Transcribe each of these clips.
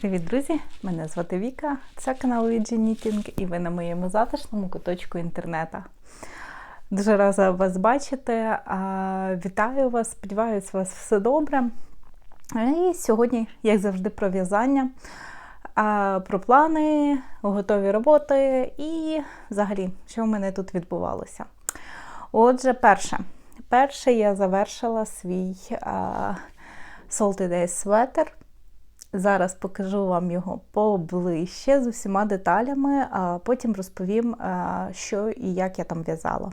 Привіт, друзі! Мене звати Віка, це канал Knitting і ви на моєму затишному куточку інтернету. Дуже рада вас бачити. Вітаю вас, сподіваюся, у вас все добре. І сьогодні, як завжди, про в'язання, про плани, готові роботи і взагалі, що в мене тут відбувалося. Отже, перше. Перше я завершила свій Salty Days Sweater. Зараз покажу вам його поближче з усіма деталями, а потім розповім, що і як я там в'язала.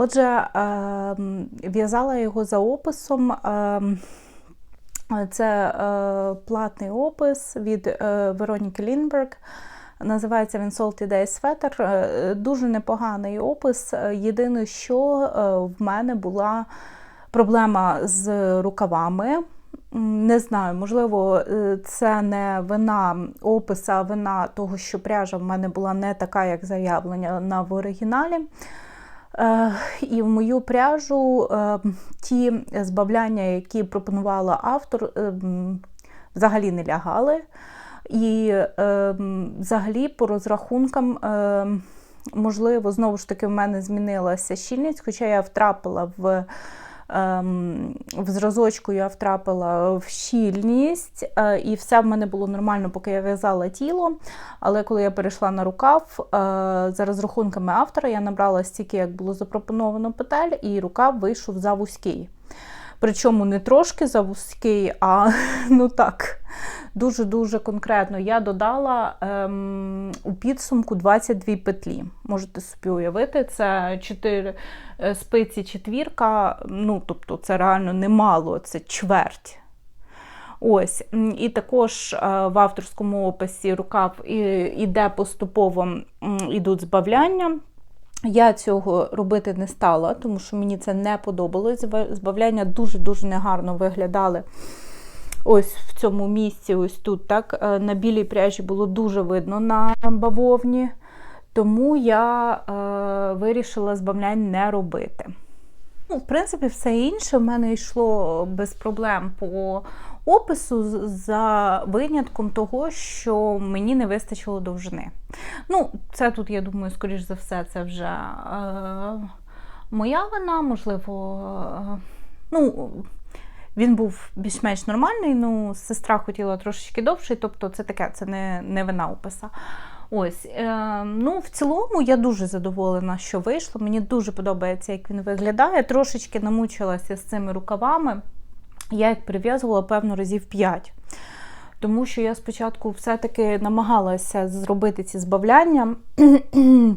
Отже, ем, в'язала його за описом. ем, Це е, платний опис від е, Вероніки Лінберг. Називається він Salty Day Sweater. Е, Дуже непоганий опис. Єдине, що в мене була проблема з рукавами. Не знаю, можливо, це не вина описа, а вина того, що пряжа в мене була не така, як заявлена в оригіналі. Е, І в мою пряжу е, ті збавляння, які пропонувала автор, е, взагалі не лягали. І взагалі, по розрахункам, можливо, знову ж таки, в мене змінилася щільність, хоча я втрапила в. Ем, В зразочку я втрапила в щільність, е, і все в мене було нормально, поки я в'язала тіло. Але коли я перейшла на рукав, е, за розрахунками автора, я набрала стільки, як було запропоновано петель, і рукав вийшов за вузький. Причому не трошки за вузький, а ну так, дуже-дуже конкретно. Я додала ем, у підсумку 22 петлі. Можете собі уявити, це 4 спиці четвірка, ну тобто це реально немало, це чверть. Ось, і також е, в авторському описі рукав іде поступово ідуть збавляння. Я цього робити не стала, тому що мені це не подобалось. Збавляння дуже-дуже негарно виглядали. Ось в цьому місці, ось тут, так, е, на білій пряжі було дуже видно на бавовні, тому я е, вирішила збавлянь не робити. Ну, в принципі, все інше в мене йшло без проблем по опису, за винятком того, що мені не вистачило довжини. Ну, це тут, я думаю, скоріш за все, це вже е, моя вина, можливо. Е, ну, він був більш-менш нормальний, ну, сестра хотіла трошечки довший, тобто це таке, це не, не вина описа. Ось, е, ну, в цілому я дуже задоволена, що вийшло. Мені дуже подобається, як він виглядає. Трошечки намучилася з цими рукавами. Я їх прив'язувала, певно, разів 5. Тому що я спочатку все-таки намагалася зробити ці збавляння.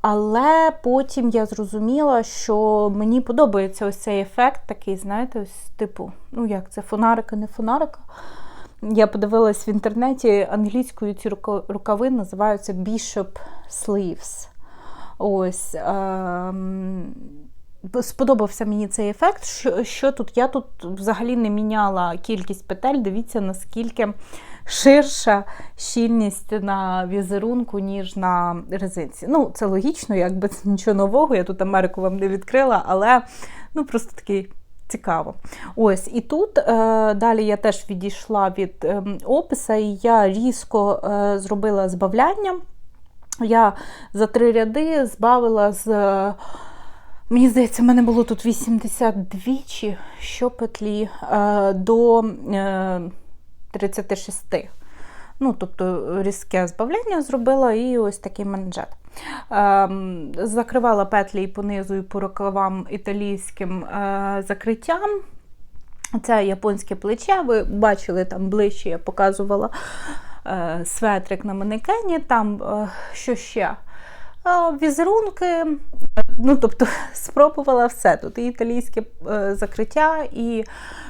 Але потім я зрозуміла, що мені подобається ось цей ефект, такий, знаєте, ось типу, ну як це фонарика, не фонарика. Я подивилась в інтернеті англійською ці рукави називаються Bishop Sleeves. Ось. ем, Сподобався мені цей ефект. Що, що тут? Я тут взагалі не міняла кількість петель. Дивіться, наскільки ширша щільність на візерунку, ніж на резинці. Ну, це логічно, якби це нічого нового. Я тут Америку вам не відкрила, але ну просто такий. Цікаво. Ось, і тут е, далі я теж відійшла від е, описа, і я різко е, зробила збавляння. Я за три ряди збавила з Мені здається, в мене було тут 82 чи що петлі е, до е, 36. Ну, тобто різке збавляння зробила і ось такий манжет. Ем, закривала петлі по низу, і по рукавам італійським е, закриттям. Це японське плече. Ви бачили там ближче, я показувала е, светрик на манекені. Там е, що ще? Е, візерунки. Ну, тобто, спробувала все. Тут і італійське е, закриття, і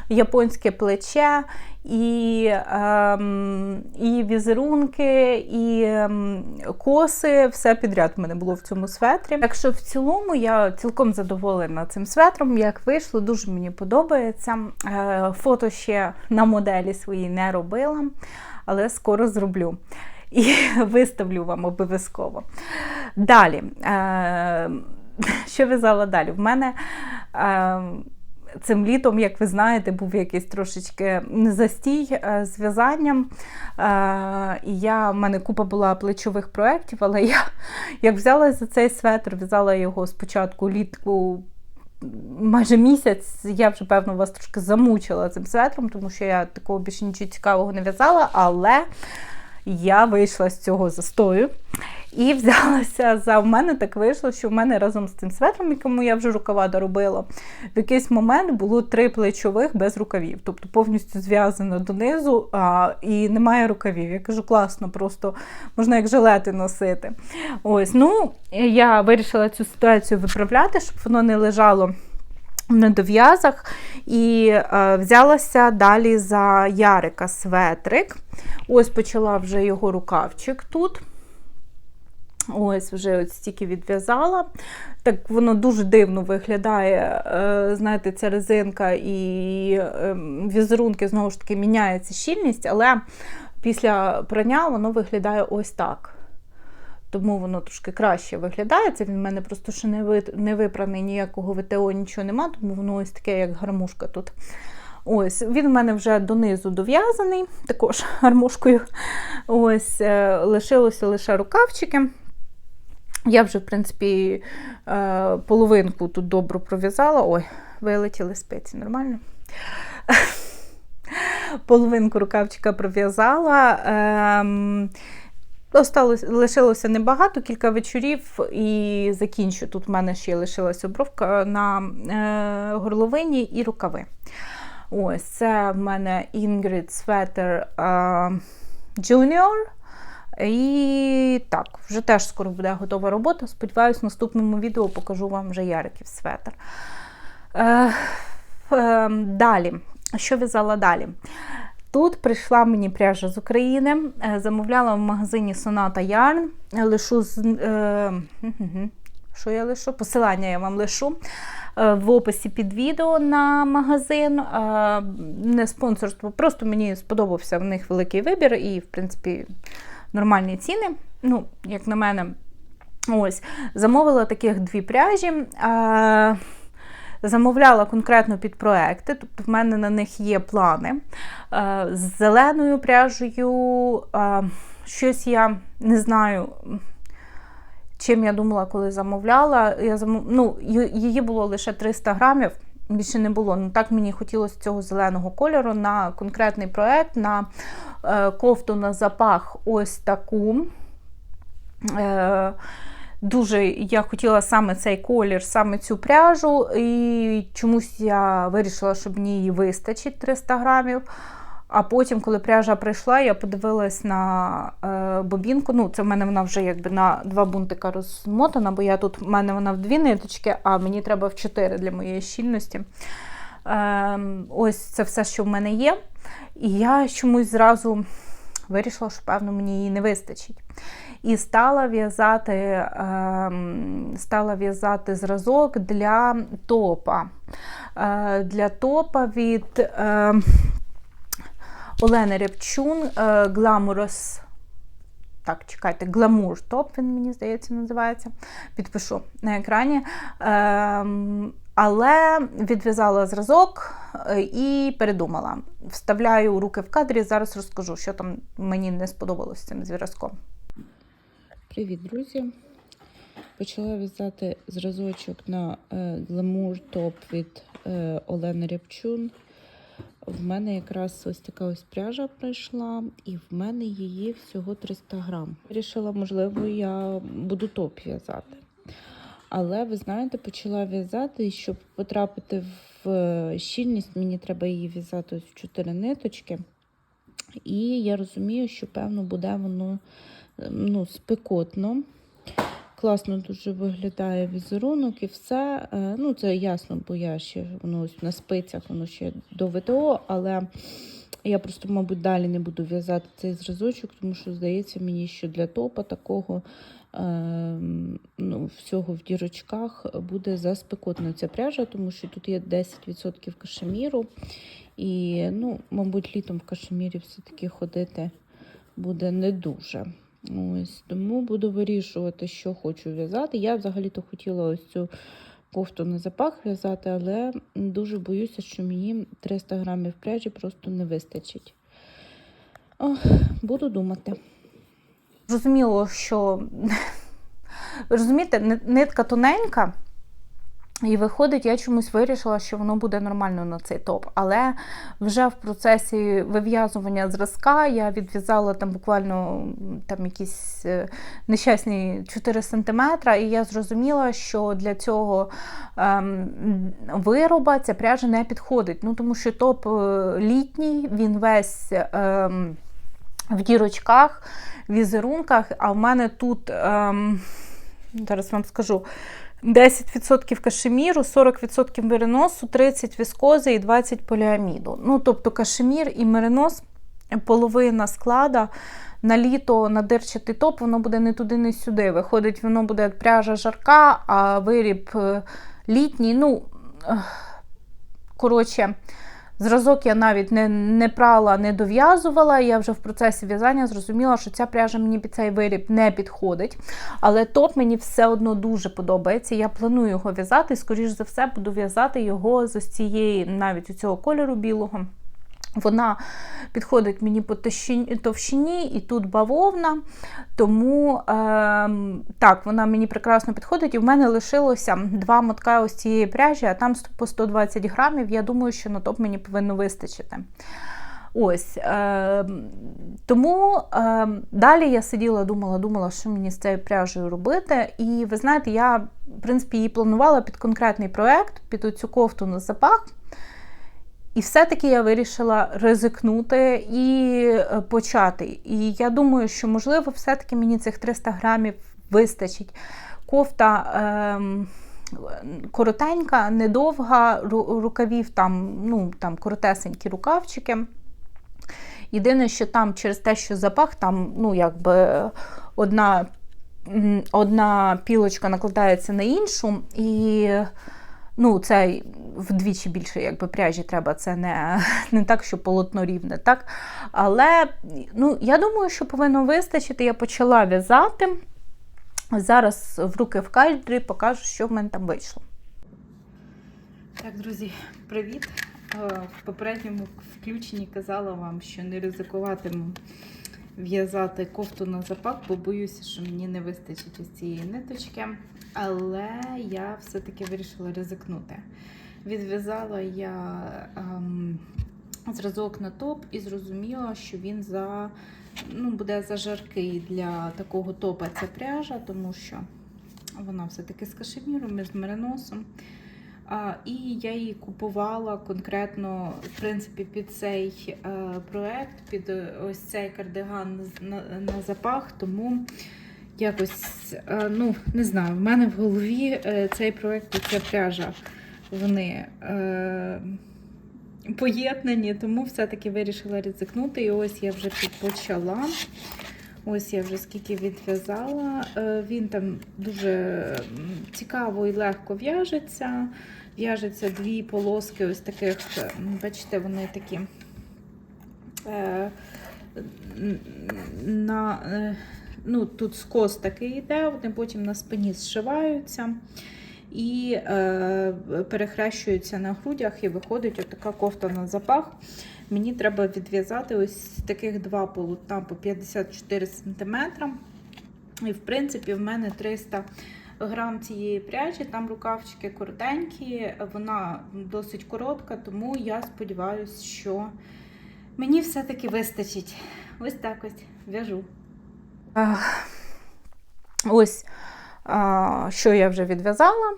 японське плече, і, ем, і візерунки, і ем, коси, все підряд в мене було в цьому светрі. Так що в цілому я цілком задоволена цим светром, як вийшло, дуже мені подобається. Е, фото ще на моделі своїй не робила, але скоро зроблю. І виставлю вам обов'язково. Далі, е, що в'язала далі? В мене е, цим літом, як ви знаєте, був якийсь трошечки застій е, з в'язанням. Е, і я, в мене купа була плечових проєктів, але я як взялася за цей светр, в'язала його спочатку літку. Майже місяць я вже, певно, вас трошки замучила цим светром, тому що я такого більше нічого цікавого не в'язала, але я вийшла з цього застою і взялася за в мене так вийшло, що в мене разом з цим светром, якому я вже рукава доробила, в якийсь момент було три плечових без рукавів, тобто повністю зв'язано донизу а, і немає рукавів. Я кажу, класно, просто можна як жилети носити. Ось, ну я вирішила цю ситуацію виправляти, щоб воно не лежало. В недов'язах і е, взялася далі за Ярика светрик. Ось почала вже його рукавчик тут. Ось вже от стільки відв'язала. Так воно дуже дивно виглядає. Е, знаєте, ця резинка і е, візерунки, знову ж таки, міняється щільність, але після прання воно виглядає ось так. Тому воно трошки краще виглядає. Це він в мене просто ще не випраний ніякого ВТО, нічого нема, тому воно ось таке, як гармошка тут. Ось, Він в мене вже донизу дов'язаний, також гармошкою. Ось, е, Лишилося лише рукавчики. Я вже, в принципі, е, половинку тут добре пров'язала. Ой, вилетіли спеці, нормально? Половинку рукавчика пров'язала. Ем, Осталось, лишилося небагато, кілька вечорів, і закінчу. Тут в мене ще лишилася обровка на е, горловині і рукави. Ось це в мене Ingrid Sweater е, Junior. І так, вже теж скоро буде готова робота. Сподіваюсь, в наступному відео покажу вам вже Яриків светр. Е, е, далі, що в'язала далі? Тут прийшла мені пряжа з України, е, замовляла в магазині Sonata Yarn. Лишу з. Е, що я лишу? Посилання я вам лишу е, в описі під відео на магазин. Е, не спонсорство, просто мені сподобався в них великий вибір і, в принципі, нормальні ціни. Ну, як на мене, ось. Замовила таких дві пряжі. Е, Замовляла конкретно під проекти, тобто в мене на них є плани. З зеленою пряжею щось я не знаю, чим я думала, коли замовляла. Я замов... ну, Її було лише 300 грамів, більше не було. Ну Так мені хотілося цього зеленого кольору на конкретний проект, на е, кофту на запах ось таку. Дуже я хотіла саме цей колір, саме цю пряжу, і чомусь я вирішила, щоб мені її вистачить 300 грамів. А потім, коли пряжа прийшла, я подивилась на е, бобінку. Ну, це в мене вона вже якби на два бунтика розмотана, бо я тут в мене вона в дві ниточки, а мені треба в чотири для моєї щільності. Е, ось це все, що в мене є. І я чомусь зразу вирішила, що, певно, мені її не вистачить і стала в'язати ем, стала в'язати зразок для топа. Е, для топа від ем, Олени Рябчун е, Glamorous так, чекайте, гламур топ, він, мені здається, називається. Підпишу на екрані. Ем, але відв'язала зразок е, і передумала. Вставляю руки в кадрі, зараз розкажу, що там мені не сподобалося з цим зразком. Привіт, друзі! Почала в'язати зразочок на е, Glamour топ від е, Олени Рябчун. В мене якраз ось така ось пряжа прийшла, і в мене її всього 300 грам. Вирішила, можливо, я буду топ в'язати. Але ви знаєте, почала в'язати, і щоб потрапити в е, щільність, мені треба її в'язати в 4 ниточки. І я розумію, що певно буде воно е, ну, спекотно. Класно дуже виглядає візерунок і все. Е, Ну, це ясно, бо я ще воно на спицях, воно ще до ВТО, але я просто, мабуть, далі не буду в'язати цей зразочок, тому що здається мені, що для топа такого е, ну, всього в дірочках буде заспекотно ця пряжа, тому що тут є 10% кашеміру. І, ну, мабуть, літом в кашемірі все-таки ходити буде не дуже. Ось тому буду вирішувати, що хочу в'язати. Я взагалі-то хотіла ось цю кофту на запах в'язати, але дуже боюся, що мені 300 грамів пряжі просто не вистачить. Ох, буду думати. Зрозуміло, що розумієте, нитка тоненька, і виходить, я чомусь вирішила, що воно буде нормально на цей топ. Але вже в процесі вив'язування зразка я відв'язала там буквально там якісь е, нещасні 4 см, і я зрозуміла, що для цього ем, вироба ця пряжа не підходить. Ну, тому що топ е, літній, він весь. Ем, в дірочках, візерунках, а в мене тут, ем, зараз вам скажу, 10% кашеміру, 40% мериносу, 30 віскози і 20 поліаміду. Ну, тобто кашемір і меринос, половина склада на літо на топ, воно буде не туди, не сюди. Виходить, воно буде пряжа жарка, а виріб е, літній. Ну, коротше, Зразок я навіть не, не прала, не дов'язувала. Я вже в процесі в'язання зрозуміла, що ця пряжа мені під цей виріб не підходить. Але топ мені все одно дуже подобається. Я планую його в'язати, і, скоріш за все, буду в'язати його з цієї, навіть у цього кольору білого. Вона підходить мені по товщині- і тут бавовна. Тому ем, так, вона мені прекрасно підходить. І в мене лишилося два мотка ось цієї пряжі, а там по 120 грамів. Я думаю, що на топ мені повинно вистачити. Ось. Е, тому е, далі я сиділа, думала, думала, що мені з цією пряжею робити. І ви знаєте, я, в принципі, її планувала під конкретний проект, під оцю кофту на запах. І все-таки я вирішила ризикнути і е, почати. І я думаю, що, можливо, все-таки мені цих 300 грамів вистачить. Кофта ем, коротенька, недовга, рукавів там, ну, там коротесенькі рукавчики. Єдине, що там через те, що запах, там, ну, якби одна, одна пілочка накладається на іншу, і ну, це вдвічі більше якби, пряжі треба, це не, не так, що полотно рівне, так? Але ну, я думаю, що повинно вистачити. Я почала в'язати. Зараз в руки в кадрі покажу, що в мене там вийшло. Так, друзі, привіт. Е, В попередньому включенні казала вам, що не ризикуватиму в'язати кофту на запах, бо боюся, що мені не вистачить ось цієї ниточки. Але я все-таки вирішила ризикнути. Відв'язала я ем, зразок на топ і зрозуміла, що він за, ну, буде зажаркий для такого топа ця пряжа, тому що вона все-таки з кашеміром з мериносом. А, і я її купувала конкретно в принципі, під цей е, проект, під е, ось цей кардиган на, на запах. Тому якось, е, ну, не знаю, в мене в голові е, цей проект і ця пряжа. Вони е, поєднані, тому все-таки вирішила ризикнути. І ось я вже почала. Ось я вже скільки відв'язала. Е, Він там дуже цікаво і легко в'яжеться. В'яжеться дві полоски, ось таких, е, бачите, вони такі на, ну, тут скос такий йде, вони потім на спині зшиваються і е, перехрещуються на грудях, і виходить отака кофта на запах. Мені треба відв'язати ось таких два полотна по 54 см. І, в принципі, в мене 300 грам цієї пряжі, там рукавчики коротенькі, вона досить коротка, тому я сподіваюся, що мені все-таки вистачить. Ось так ось в'яжу. Ось що я вже відв'язала.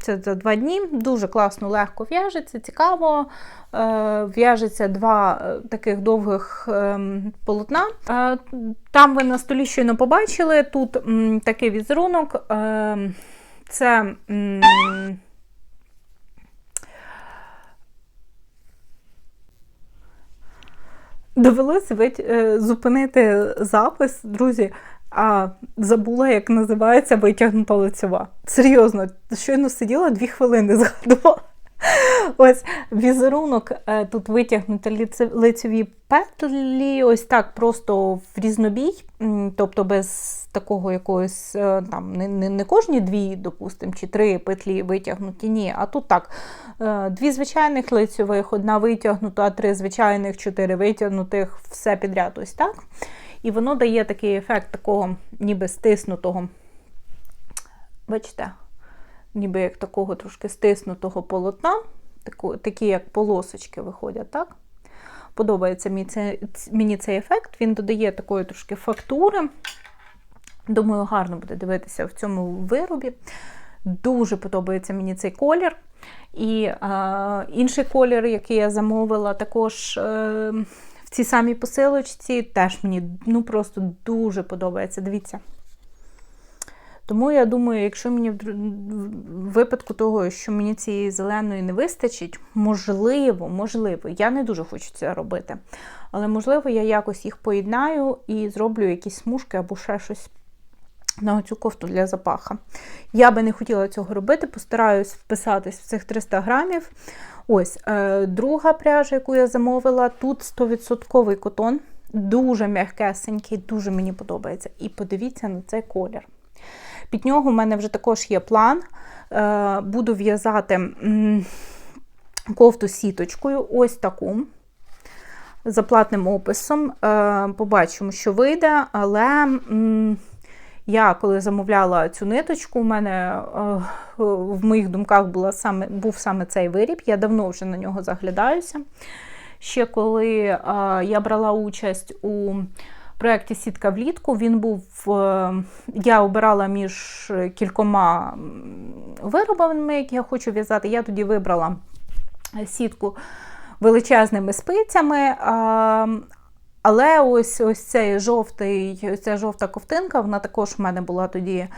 Це за два дні. Дуже класно, легко в'яжеться, цікаво. Е, В'яжеться два е, таких довгих ем, полотна. Е, Там ви на столі щойно побачили. Тут такий візерунок. Ем, Це. Довелося вить- е, зупинити запис, друзі. А забула, як називається витягнута лицева. Серйозно, щойно сиділа дві хвилини згадувала. Ось візерунок е, тут витягнуті лицеві петлі, ось так просто в різнобій, тобто без такого якогось е, там не, не, не кожні дві, допустимо, чи три петлі витягнуті. Ні, а тут так. е, Дві звичайних лицьових, одна витягнута, три звичайних, чотири витягнутих, все підряд ось так. І воно дає такий ефект такого ніби стиснутого. Бачите? Ніби як такого трошки стиснутого полотна, такі як полосочки виходять, так? Подобається мені, це, мені цей ефект, він додає такої трошки фактури. Думаю, гарно буде дивитися в цьому виробі. Дуже подобається мені цей колір. І е, інший колір, який я замовила, також е, в цій самій посилочці, теж мені ну, просто дуже подобається. Дивіться. Тому я думаю, якщо мені в випадку того, що мені цієї зеленої не вистачить, можливо, можливо, я не дуже хочу це робити. Але можливо, я якось їх поєднаю і зроблю якісь смужки або ще щось на цю кофту для запаха. Я би не хотіла цього робити, постараюсь вписатись в цих 300 грамів. Ось е, друга пряжа, яку я замовила, тут 100% котон, дуже м'якесенький, дуже мені подобається. І подивіться на цей колір. Під нього в мене вже також є план. Е, буду в'язати кофту сіточкою, ось таку. За платним описом. Е, побачимо, що вийде, але я коли замовляла цю ниточку, у мене е, в моїх думках була саме, був саме цей виріб. Я давно вже на нього заглядаюся. Ще коли я брала участь у проєкті Сітка влітку, він був. е, Я обирала між кількома виробами, які я хочу в'язати. Я тоді вибрала сітку величезними спицями. Але ось ось цей жовтий, ця жовта ковтинка, вона також в мене була тоді е,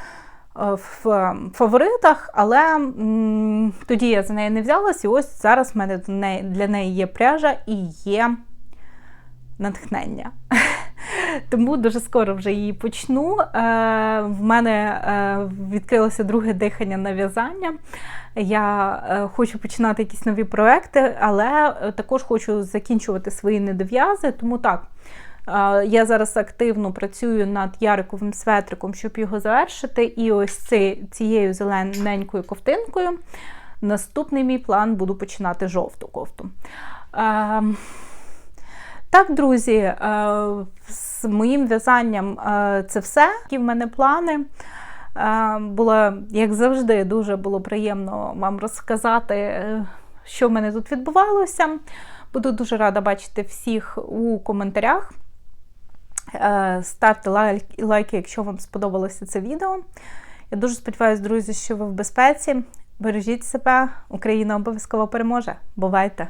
в фаворитах, але тоді я за неї не взялась, і ось зараз в мене для неї є пряжа і є натхнення. Тому дуже скоро вже її почну. Е, В мене е, відкрилося друге дихання на в'язання. Я е, хочу починати якісь нові проекти, але також хочу закінчувати свої недов'язи. Тому так, я зараз активно працюю над яриковим светриком, щоб його завершити. І ось ци- цією зелененькою ковтинкою. Наступний мій план буду починати жовту кофту. Так, друзі, е, з моїм в'язанням е, це все. Які в мене плани. Е, Було, як завжди, дуже було приємно вам розказати, що в мене тут відбувалося. Буду дуже рада бачити всіх у коментарях. Ставте лайки, якщо вам сподобалося це відео. Я дуже сподіваюся, друзі, що ви в безпеці. Бережіть себе, Україна обов'язково переможе. Бувайте!